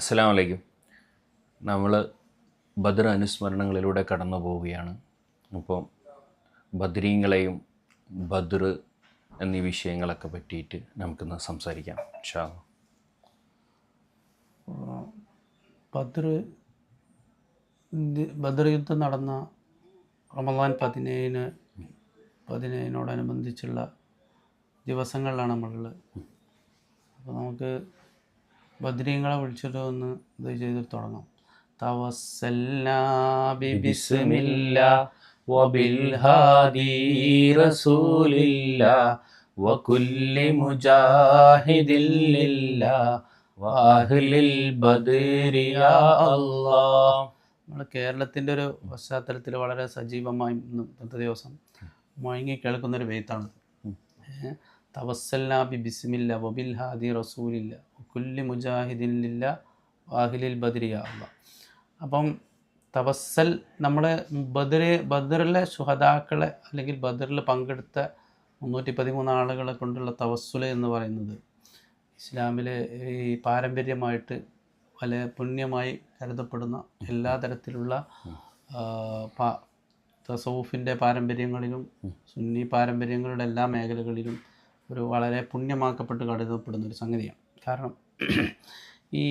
അസ്സാം വലൈക്കും നമ്മൾ ബദർ അനുസ്മരണങ്ങളിലൂടെ കടന്നു പോവുകയാണ്. അപ്പോൾ ബദ്രീങ്ങളെയും ബദർ എന്നീ വിഷയങ്ങളൊക്കെ പറ്റിയിട്ട് നമുക്കിന്ന് സംസാരിക്കാം ഷാ ബദർ ബദർ യുദ്ധം നടന്ന റമദാൻ പതിനേഴിന് പതിനേഴിനോടനുബന്ധിച്ചുള്ള ദിവസങ്ങളിലാണ് നമ്മളുള്ളത്. അപ്പോൾ നമുക്ക് ബദ്രീങ്ങളെ വിളിച്ചിട്ട് ഒന്ന് ഇത് ചെയ്ത് തുടങ്ങാം തവസ്സൽനാ ബിബിസ്മില്ലാ وبالهادي رسول الله وكل مجاهد لله وأهل البدر يا الله നമ്മുടെ കേരളത്തിൻ്റെ ഒരു പശ്ചാത്തലത്തിൽ വളരെ സജീവമായി ഇന്ന് ഇന്നത്തെ ദിവസം മുഴങ്ങി കേൾക്കുന്ന ഒരു വെയ്ത്താണ് തവസ്സല്ലാ ബി ബിസ്മില്ല വബിൽ ഹാദി റസൂലില്ല. കുല്ലി മുജാഹിദില്ല വാഹിലിൽ ബദരിയ അല്ല അപ്പം തവസ്സൽ നമ്മൾ ബദർ ബദറിലെ ശുഹദാക്കളെ അല്ലെങ്കിൽ ബദറിൽ പങ്കെടുത്ത മുന്നൂറ്റി പതിമൂന്ന് ആളുകളെ കൊണ്ടുള്ള തവസ്സുല എന്ന് പറയുന്നത് ഇസ്ലാമിലെ ഈ പാരമ്പര്യമായിട്ട് വളരെ പുണ്യമായി കരുതപ്പെടുന്ന എല്ലാ തരത്തിലുള്ള തസൗഫിന്റെ പാരമ്പര്യങ്ങളിലും സുന്നി പാരമ്പര്യങ്ങളുടെ എല്ലാ മേഖലകളിലും ഒരു വളരെ പുണ്യമാക്കപ്പെട്ട് കരുതപ്പെടുന്ന ഒരു സംഗതിയാണ്. കാരണം ഈ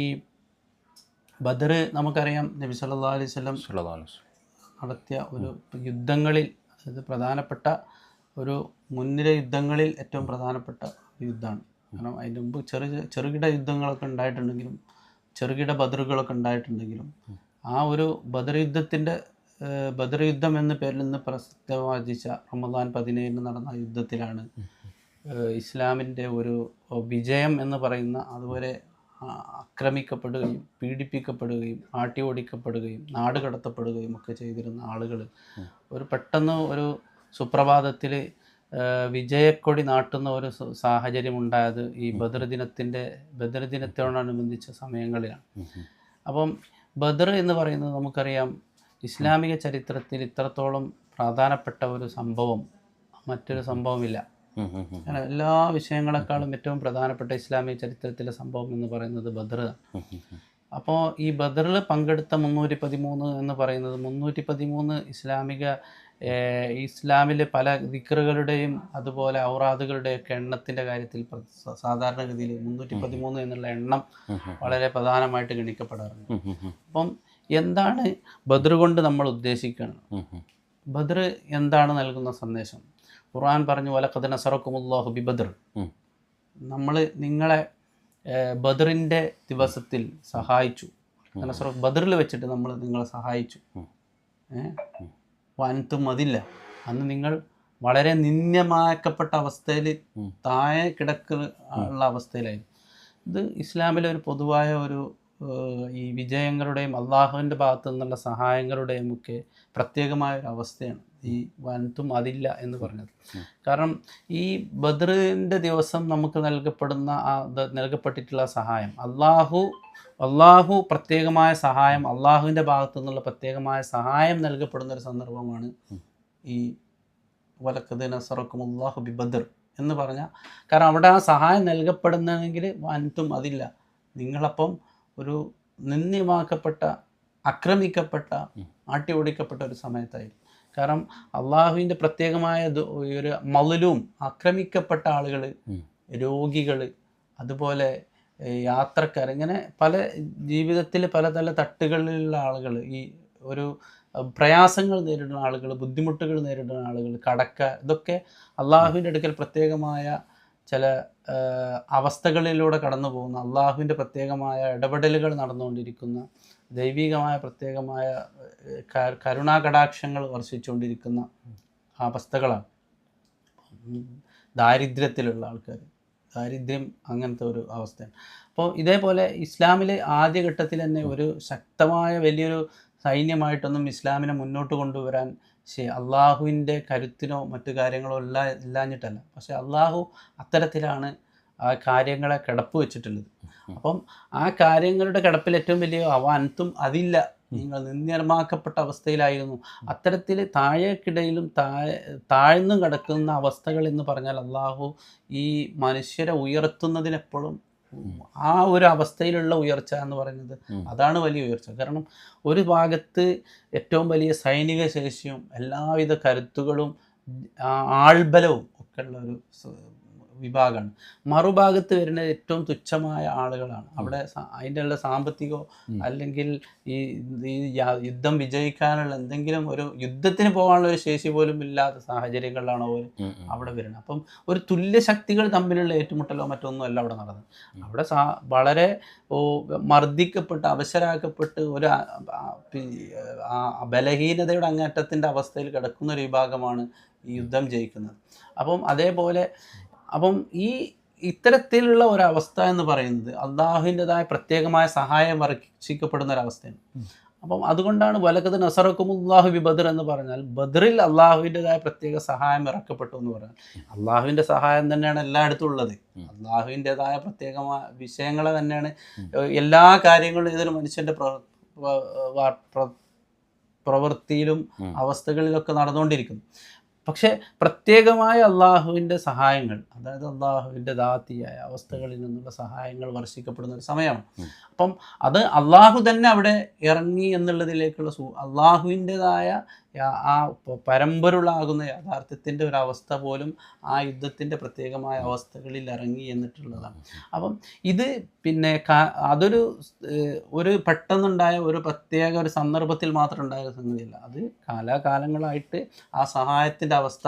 ബദർ നമുക്കറിയാം നബി സല്ലാ അലൈഹി നടത്തിയ ഒരു യുദ്ധങ്ങളിൽ അതായത് പ്രധാനപ്പെട്ട ഒരു മുൻനിര യുദ്ധങ്ങളിൽ ഏറ്റവും പ്രധാനപ്പെട്ട യുദ്ധമാണ്. കാരണം അതിന്റെ മുമ്പ് ചെറിയ ചെറുകിട യുദ്ധങ്ങളൊക്കെ ഉണ്ടായിട്ടുണ്ടെങ്കിലും ചെറുകിട ബദറുകളൊക്കെ ഉണ്ടായിട്ടുണ്ടെങ്കിലും ആ ഒരു ബദർ യുദ്ധത്തിന്റെ ബദർ യുദ്ധം എന്ന പേരിൽ നിന്ന് പ്രസിദ്ധമാർജിച്ച റമദാൻ പതിനേഴിന് നടന്ന യുദ്ധത്തിലാണ് ഇസ്ലാമിന്റെ ഒരു വിജയം എന്ന് പറയുന്ന അതുപോലെ ആക്രമിക്കപ്പെടുകയും പീഡിപ്പിക്കപ്പെടുകയും ആട്ടി ഓടിക്കപ്പെടുകയും നാട് കടത്തപ്പെടുകയും ഒക്കെ ചെയ്തിരുന്ന ആളുകൾ ഒരു പെട്ടെന്ന് ഒരു സുപ്രഭാതത്തിൽ വിജയക്കൊടി നാട്ടുന്ന ഒരു സാഹചര്യം ഉണ്ടായത് ഈ ബദർ ദിനത്തിന്റെ ബദർ ദിനത്തോടനുബന്ധിച്ച സമയങ്ങളിലാണ്. അപ്പം ബദർ എന്ന് പറയുന്നത് നമുക്കറിയാം ഇസ്ലാമിക ചരിത്രത്തിൽ ഇത്രത്തോളം പ്രധാനപ്പെട്ട ഒരു സംഭവം മറ്റൊരു സംഭവമില്ല. കാരണം എല്ലാ വിഷയങ്ങളെക്കാളും ഏറ്റവും പ്രധാനപ്പെട്ട ഇസ്ലാമിക ചരിത്രത്തിലെ സംഭവം എന്ന് പറയുന്നത് ബദർ അപ്പോൾ ഈ ബദറിൽ പങ്കെടുത്ത മുന്നൂറ്റി പതിമൂന്ന് എന്ന് പറയുന്നത് മുന്നൂറ്റി പതിമൂന്ന് ഇസ്ലാമിക ഇസ്ലാമിലെ പല ദിക്റുകളുടെയും അതുപോലെ ഔറാദുകളുടെയൊക്കെ എണ്ണത്തിന്റെ കാര്യത്തിൽ സാധാരണഗതിയിൽ മുന്നൂറ്റി പതിമൂന്ന് എന്നുള്ള എണ്ണം വളരെ പ്രധാനമായിട്ട് ഗണിക്കപ്പെടാറുണ്ട്. അപ്പം എന്താണ് ബദർ കൊണ്ട് നമ്മൾ ഉദ്ദേശിക്കുന്നത്? ബദർ എന്താണ് നൽകുന്ന സന്ദേശം? ഖുർആൻ പറഞ്ഞു വലഖദ് നസറക്കുമുല്ലാഹു ബി ബദർ നമ്മൾ നിങ്ങളെ ബദറിന്റെ ദിവസത്തിൽ സഹായിച്ചു. നസറ ബദറിൽ വെച്ചിട്ട് നമ്മൾ നിങ്ങളെ സഹായിച്ചു. വനത്തും അതില്ല. അന്ന് നിങ്ങൾ വളരെ നിന്ദ്യമാക്കപ്പെട്ട അവസ്ഥയിൽ താഴെ കിടക്ക ഉള്ള അവസ്ഥയിലായിരുന്നു ഇത് ഇസ്ലാമിലെ ഒരു പൊതുവായ ഒരു ഈ വിജയങ്ങളുടെയും അള്ളാഹുവിന്റെ ഭാഗത്തു നിന്നുള്ള സഹായങ്ങളുടെയും ഒക്കെ പ്രത്യേകമായ ഒരു അവസ്ഥയാണ്. ഈ വനത്തും അതില്ല എന്ന് പറഞ്ഞത്. കാരണം ഈ ബദറിന്റെ ദിവസം നമുക്ക് നൽകപ്പെടുന്ന ആ നൽകപ്പെട്ടിട്ടുള്ള സഹായം അള്ളാഹു അള്ളാഹു പ്രത്യേകമായ സഹായം അള്ളാഹുവിന്റെ ഭാഗത്തു നിന്നുള്ള പ്രത്യേകമായ സഹായം നൽകപ്പെടുന്ന ഒരു സന്ദർഭമാണ് ഈ വലക്കത് നസറക്കും അള്ളാഹു ബി ബദർ എന്ന് പറഞ്ഞാൽ കാരണം അവിടെ ആ സഹായം നൽകപ്പെടുന്നെങ്കിൽ വനത്തും അതില്ല. നിങ്ങളപ്പം ഒരു നിന്ദ്യമാക്കപ്പെട്ട ആക്രമിക്കപ്പെട്ട ആട്ടി ഓടിക്കപ്പെട്ട ഒരു സമയത്തായിരുന്നു കാരണം അള്ളാഹുവിന്റെ പ്രത്യേകമായ ഒരു മതിലും ആക്രമിക്കപ്പെട്ട ആളുകൾ രോഗികൾ അതുപോലെ യാത്രക്കാർ ഇങ്ങനെ പല ജീവിതത്തിൽ പല തല തട്ടുകളിലുള്ള ആളുകൾ ഈ ഒരു പ്രയാസങ്ങൾ നേരിടുന്ന ആളുകൾ ബുദ്ധിമുട്ടുകൾ നേരിടുന്ന ആളുകൾ കടക്ക ഇതൊക്കെ അള്ളാഹുവിന്റെ അടുക്കൽ പ്രത്യേകമായ ചില അവസ്ഥകളിലൂടെ കടന്നു പോകുന്ന അള്ളാഹുവിന്റെ പ്രത്യേകമായ ഇടപെടലുകൾ നടന്നുകൊണ്ടിരിക്കുന്ന ദൈവികമായ പ്രത്യേകമായ കരുണാകടാക്ഷങ്ങൾ വർഷിച്ചുകൊണ്ടിരിക്കുന്ന അവസ്ഥകളാണ്. ദാരിദ്ര്യത്തിലുള്ള ആൾക്കാർ ദാരിദ്ര്യം അങ്ങനത്തെ ഒരു അവസ്ഥയാണ്. അപ്പോൾ ഇതേപോലെ ഇസ്ലാമിലെ ആദ്യഘട്ടത്തിൽ തന്നെ ഒരു ശക്തമായ വലിയൊരു സൈന്യമായിട്ടൊന്നും ഇസ്ലാമിനെ മുന്നോട്ട് കൊണ്ടുവരാൻ ശരി അള്ളാഹുവിന്റെ കരുത്തിനോ മറ്റു കാര്യങ്ങളോ ഇല്ല ഇല്ലാഞ്ഞിട്ടല്ല. പക്ഷെ അള്ളാഹു അത്തരത്തിലാണ് ആ കാര്യങ്ങളെ കിടപ്പ് വെച്ചിട്ടുള്ളത് അപ്പം ആ കാര്യങ്ങളുടെ കിടപ്പിൽ ഏറ്റവും വലിയ അവാനത്തും അതില്ല. നിങ്ങൾ നിന്യർമാക്കപ്പെട്ട അവസ്ഥയിലായിരുന്നു. അത്തരത്തിൽ താഴേക്കിടയിലും താഴെ താഴ്ന്നു കിടക്കുന്ന അവസ്ഥകൾ എന്ന് പറഞ്ഞാൽ അള്ളാഹു ഈ മനുഷ്യരെ ഉയർത്തുന്നതിനെപ്പോഴും ആ ഒരു അവസ്ഥയിലുള്ള ഉയർച്ച എന്ന് പറയുന്നത് അതാണ് വലിയ ഉയർച്ച. കാരണം ഒരു ഭാഗത്ത് ഏറ്റവും വലിയ സൈനിക ശേഷിയും എല്ലാവിധ കരുത്തുകളും ആൾബലവും ഒക്കെ ഉള്ള ഒരു വിഭാഗമാണ്. മറുഭാഗത്ത് വരുന്ന ഏറ്റവും തുച്ഛമായ ആളുകളാണ്. അവിടെ അതിന്റെ ഉള്ള സാമ്പത്തികമോ അല്ലെങ്കിൽ ഈ ഈ യുദ്ധം വിജയിക്കാനുള്ള എന്തെങ്കിലും ഒരു യുദ്ധത്തിന് പോകാനുള്ള ഒരു ശേഷി പോലും ഇല്ലാത്ത സാഹചര്യങ്ങളിലാണ് അവർ. അവിടെ വരുന്നത്. അപ്പം ഒരു തുല്യ ശക്തികൾ തമ്മിലുള്ള ഏറ്റുമുട്ടലോ മറ്റൊന്നും അല്ല അവിടെ നടന്നത്. അവിടെ സാ വളരെ ഓ മർദ്ദിക്കപ്പെട്ട് അവശരാക്കപ്പെട്ട് ഒരു ബലഹീനതയുടെ അങ്ങേറ്റത്തിന്റെ അവസ്ഥയിൽ കിടക്കുന്ന ഒരു വിഭാഗമാണ് ഈ യുദ്ധം ജയിക്കുന്നത്. അപ്പം അതേപോലെ അപ്പം ഈ ഇത്തരത്തിലുള്ള ഒരവസ്ഥ എന്ന് പറയുന്നത് അള്ളാഹുവിന്റെതായ പ്രത്യേകമായ സഹായം വർഷിക്കപ്പെടുന്ന ഒരവസ്ഥയാണ്. അപ്പം അതുകൊണ്ടാണ് വലക്കത് നസറക്കുമുല്ലാഹു ബി ബദർ എന്ന് പറഞ്ഞാൽ ബദറിൽ അള്ളാഹുവിന്റെതായ പ്രത്യേക സഹായം ഇറക്കപ്പെട്ടു എന്ന് പറഞ്ഞാൽ അള്ളാഹുവിന്റെ സഹായം തന്നെയാണ് എല്ലായിടത്തും ഉള്ളത്. അള്ളാഹുവിന്റെതായ പ്രത്യേകമായ വിഷയങ്ങളെ തന്നെയാണ് എല്ലാ കാര്യങ്ങളും ഇതൊരു മനുഷ്യന്റെ പ്ര വ- വ- പ്ര- പ്രവൃത്തിയിലും അവസ്ഥകളിലൊക്കെ നടന്നുകൊണ്ടിരിക്കുന്നു. പക്ഷേ പ്രത്യേകമായ അള്ളാഹുവിന്റെ സഹായങ്ങൾ അതായത് അള്ളാഹുവിന്റെ ദാത്തിയായ അവസ്ഥകളിൽ നിന്നുള്ള സഹായങ്ങൾ വർഷിക്കപ്പെടുന്ന ഒരു സമയമാണ്. അപ്പം അത് അള്ളാഹു തന്നെ അവിടെ ഇറങ്ങി എന്നുള്ളതിലേക്കുള്ള സൂ അള്ളാഹുവിന്റെതായ ആ പരമ്പരുളാകുന്ന യാഥാർത്ഥ്യത്തിന്റെ ഒരു അവസ്ഥ പോലും ആ യുദ്ധത്തിന്റെ പ്രത്യേകമായ അവസ്ഥകളിൽ ഇറങ്ങി എന്നിട്ടുള്ളതാണ്. അപ്പം ഇത് പിന്നെ അതൊരു ഒരു പെട്ടെന്നുണ്ടായ ഒരു പ്രത്യേക ഒരു സന്ദർഭത്തിൽ മാത്രം ഉണ്ടായ സംഗതിയല്ല. അത് കാലാകാലങ്ങളായിട്ട് ആ സഹായത്തിന്റെ അവസ്ഥ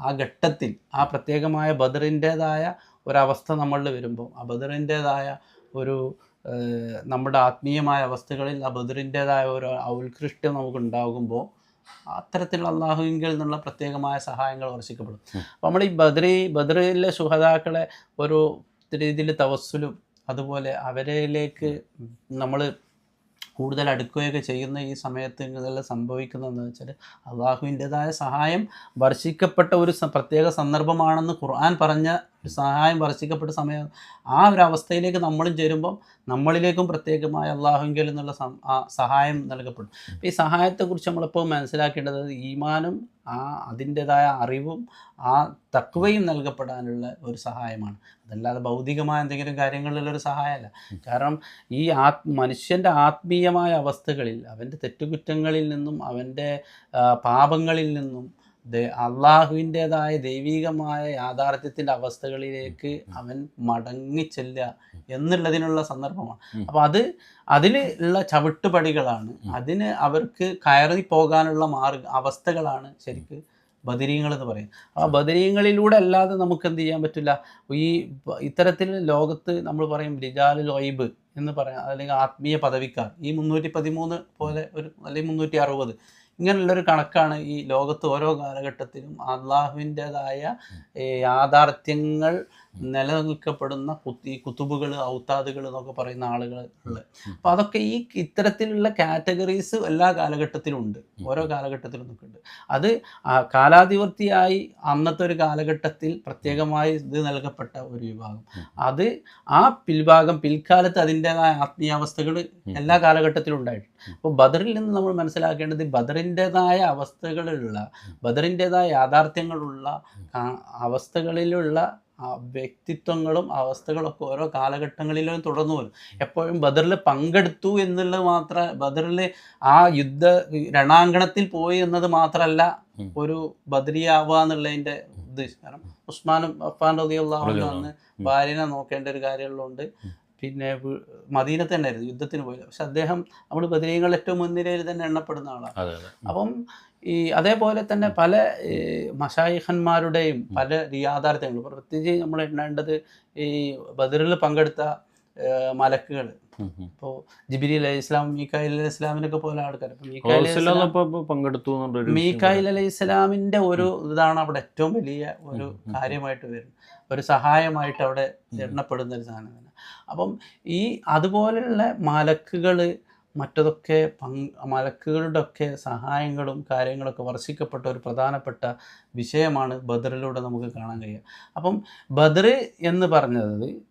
ആ ഘട്ടത്തിൽ ആ പ്രത്യേകമായ ബദറിന്റേതായ ഒരവസ്ഥ നമ്മളിൽ വരുമ്പോൾ ആ ബദറിന്റേതായ ഒരു നമ്മുടെ ആത്മീയമായ അവസ്ഥകളിൽ ആ ബദറിന്റേതായ ഒരു ഔത്കൃഷ്ടം നമുക്ക് ഉണ്ടാകുമ്പോൾ അത്തരത്തിലുള്ള അള്ളാഹുവിങ്കിൽ നിന്നുള്ള പ്രത്യേകമായ സഹായങ്ങൾ വർഷിക്കപ്പെടും അപ്പം അപ്പോൾ നമ്മൾ ഈ ബദ്രി ബദ്രിയിലെ ശുഹതാക്കളെ ഒരു രീതിയിൽ തവസ്സുലും അതുപോലെ അവരിലേക്ക് നമ്മൾ കൂടുതൽ അടുക്കുകയൊക്കെ ചെയ്യുന്ന ഈ സമയത്ത് ഇതെല്ലാം സംഭവിക്കുന്നതെന്ന് വെച്ചാൽ അള്ളാഹുവിന്റെതായ സഹായം വർഷിക്കപ്പെട്ട ഒരു പ്രത്യേക സന്ദർഭമാണെന്ന് ഖുർആൻ പറഞ്ഞ സഹായം വർഷിക്കപ്പെട്ട സമയം ആ ഒരു അവസ്ഥയിലേക്ക് നമ്മളും ചേരുമ്പം നമ്മളിലേക്കും പ്രത്യേകമായ അള്ളാഹുങ്കിൽ നിന്നുള്ള സഹായം നൽകപ്പെടും. അപ്പോൾ ഈ സഹായത്തെക്കുറിച്ച് നമ്മളിപ്പോൾ മനസ്സിലാക്കേണ്ടത് ഈമാനും ആ അതിന്റെതായ അറിവും ആ തക്വയും നൽകപ്പെടാനുള്ള ഒരു സഹായമാണ്. അതല്ലാതെ ഭൗതികമായ എന്തെങ്കിലും കാര്യങ്ങളിലൊരു സഹായമല്ല. കാരണം ഈ ആത് മനുഷ്യന്റെ ആത്മീയമായ അവസ്ഥകളിൽ അവന്റെ തെറ്റുകുറ്റങ്ങളിൽ നിന്നും അവന്റെ പാപങ്ങളിൽ നിന്നും അള്ളാഹുവിന്റെതായ ദൈവികമായ യാഥാർത്ഥ്യത്തിന്റെ അവസ്ഥകളിലേക്ക് അവൻ മടങ്ങിച്ചെല്ല എന്നുള്ളതിനുള്ള സന്ദർഭമാണ്. അപ്പോൾ അത് അതിലുള്ള ഉള്ള ചവിട്ടുപടികളാണ്. അതിന് അവർക്ക് കയറി പോകാനുള്ള മാർഗ അവസ്ഥകളാണ് ശരിക്ക് ബദരീങ്ങൾ എന്ന് പറയും. ആ ബദരീങ്ങളിലൂടെ അല്ലാതെ നമുക്ക് എന്ത് ചെയ്യാൻ പറ്റില്ല? ഈ ഇത്തരത്തിൽ ലോകത്ത് നമ്മൾ പറയും ലിജാലുൽ ഒയ്ബ് എന്ന് പറയാം അല്ലെങ്കിൽ ആത്മീയ പദവിക്കാർ. ഈ മുന്നൂറ്റി പതിമൂന്ന് പോലെ ഒരു അല്ലെങ്കിൽ മുന്നൂറ്റി അറുപത് ഇങ്ങനെയുള്ളൊരു കണക്കാണ് ഈ ലോകത്ത് ഓരോ കാലഘട്ടത്തിലും അള്ളാഹുവിന്റെതായ യാഥാർത്ഥ്യങ്ങൾ നിലനിൽക്കപ്പെടുന്ന കുത്തി കുത്തുബുകൾ ഔത്താദുകൾ എന്നൊക്കെ പറയുന്ന ആളുകൾ ഉള്ളത് അതൊക്കെ ഈ ഇത്തരത്തിലുള്ള കാറ്റഗറീസ് എല്ലാ കാലഘട്ടത്തിലും ഉണ്ട് ഓരോ കാലഘട്ടത്തിലും ഒക്കെ ഉണ്ട് അത് ആ കാലാധിവർത്തിയായി അന്നത്തെ ഒരു കാലഘട്ടത്തിൽ പ്രത്യേകമായി ഇത് നൽകപ്പെട്ട ഒരു വിഭാഗം. അത് ആ പിൽഭാഗം പിൽക്കാലത്ത് അതിന്റെതായ ആത്മീയാവസ്ഥകൾ എല്ലാ കാലഘട്ടത്തിലും ഉണ്ടായിട്ടുണ്ട്. അപ്പോൾ ബദറിൽ നിന്ന് നമ്മൾ മനസ്സിലാക്കേണ്ടത് ബദറിന്റെതായ അവസ്ഥകളിലുള്ള ബദറിന്റെതായ യാഥാർത്ഥ്യങ്ങളുള്ള അവസ്ഥകളിലുള്ള വ്യക്തിത്വങ്ങളും അവസ്ഥകളൊക്കെ ഓരോ കാലഘട്ടങ്ങളിലും തുടർന്നു വരും എപ്പോഴും ബദറിൽ പങ്കെടുത്തു എന്നുള്ളത് മാത്രം ബദറിൽ ആ യുദ്ധ രണാങ്കണത്തിൽ പോയി എന്നത് മാത്രമല്ല ഒരു ബദരിയാവുക എന്നുള്ളതിന്റെ ഉദ്ദേശം. കാരണം ഉസ്മാനും അഫാൻ റതിയുള്ള ഭാര്യനെ നോക്കേണ്ട ഒരു കാര്യമുള്ളതുകൊണ്ട് പിന്നെ മദീനത്ത് തന്നെ തന്നെയായിരുന്നു യുദ്ധത്തിന് പോയത്. പക്ഷെ അദ്ദേഹം നമ്മൾ ബദരീങ്ങളിൽ ഏറ്റവും മുൻനിരയിൽ തന്നെ എണ്ണപ്പെടുന്ന ആളാണ്. അപ്പം ഈ അതേപോലെ തന്നെ പല മഷായിഹന്മാരുടെയും മഷായിഖന്മാരുടെയും പല യാഥാർത്ഥ്യങ്ങൾ പ്രത്യേകിച്ച് നമ്മൾ എണ്ണേണ്ടത് ഈ ബദറിൽ പങ്കെടുത്ത മലക്കുകൾ. ഇപ്പോ ജിബിരി അലൈഹി ഇസ്ലാം മീക്കായിൽ അലൈഹി ഇസ്ലാമിനൊക്കെ പോലെ ആൾക്കാർ മീക്കായിൽ അലൈഹി ഇസ്ലാമിന്റെ പങ്കെടുത്തു അലൈഹി ഇസ്ലാമിന്റെ ഒരു ഇതാണ് അവിടെ ഏറ്റവും വലിയ ഒരു. കാര്യമായിട്ട് വരുന്നത്. ഒരു സഹായമായിട്ട് അവിടെ എണ്ണപ്പെടുന്ന ഒരു സാധനം തന്നെ. അപ്പം ഈ അതുപോലെയുള്ള മലക്കുകൾ മറ്റതൊക്കെ പങ് മലക്കുകളുടെ ഒക്കെ സഹായങ്ങളും കാര്യങ്ങളൊക്കെ വർഷിക്കപ്പെട്ട ഒരു പ്രധാനപ്പെട്ട വിഷയമാണ് ബദറിലൂടെ നമുക്ക് കാണാൻ കഴിയുക. അപ്പം ബദർ എന്ന് പറഞ്ഞത്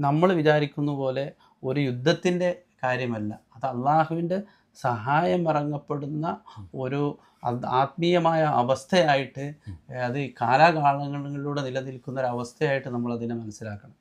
നമ്മൾ വിചാരിക്കുന്ന പോലെ ഒരു യുദ്ധത്തിന്റെ കാര്യമല്ല. അത് അള്ളാഹുവിന്റെ സഹായം ഇറങ്ങപ്പെടുന്ന ഒരു ആത്മീയമായ അവസ്ഥയായിട്ട് അത് കാലാകാലങ്ങളിലൂടെ നിലനിൽക്കുന്ന ഒരു അവസ്ഥയായിട്ട് നമ്മൾ അതിനെ മനസ്സിലാക്കണം.